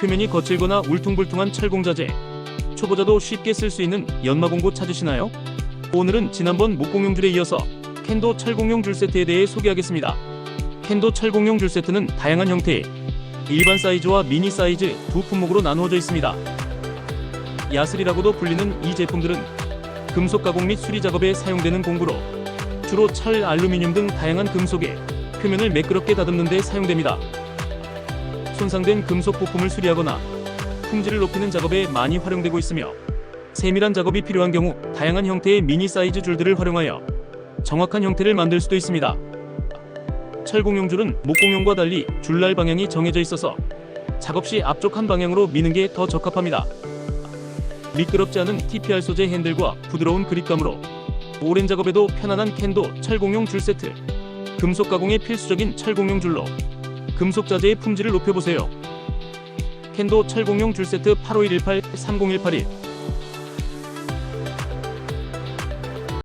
표면이 거칠거나 울퉁불퉁한 철공자재. 초보자도 쉽게 쓸 수 있는 연마공구 찾으시나요? 오늘은 지난번 목공용 줄에 이어서 캔도 철공용 줄 세트에 대해 소개하겠습니다. 캔도 철공용 줄 세트는 다양한 형태의 일반 사이즈와 미니 사이즈 두 품목으로 나누어져 있습니다. 야슬이라고도 불리는 이 제품들은 금속 가공 및 수리 작업에 사용되는 공구로 주로 철, 알루미늄 등 다양한 금속에 표면을 매끄럽게 다듬는 데 사용됩니다. 손상된 금속 부품을 수리하거나 품질을 높이는 작업에 많이 활용되고 있으며 세밀한 작업이 필요한 경우 다양한 형태의 미니 사이즈 줄들을 활용하여 정확한 형태를 만들 수도 있습니다. 철공용 줄은 목공용과 달리 줄날 방향이 정해져 있어서 작업 시 앞쪽 한 방향으로 미는 게 더 적합합니다. 미끄럽지 않은 TPR 소재 핸들과 부드러운 그립감으로 오랜 작업에도 편안한 캔도 철공용 줄 세트. 금속 가공에 필수적인 철공용 줄로 금속 자재의 품질을 높여보세요. 캔도 철공용 줄 세트 85118 301881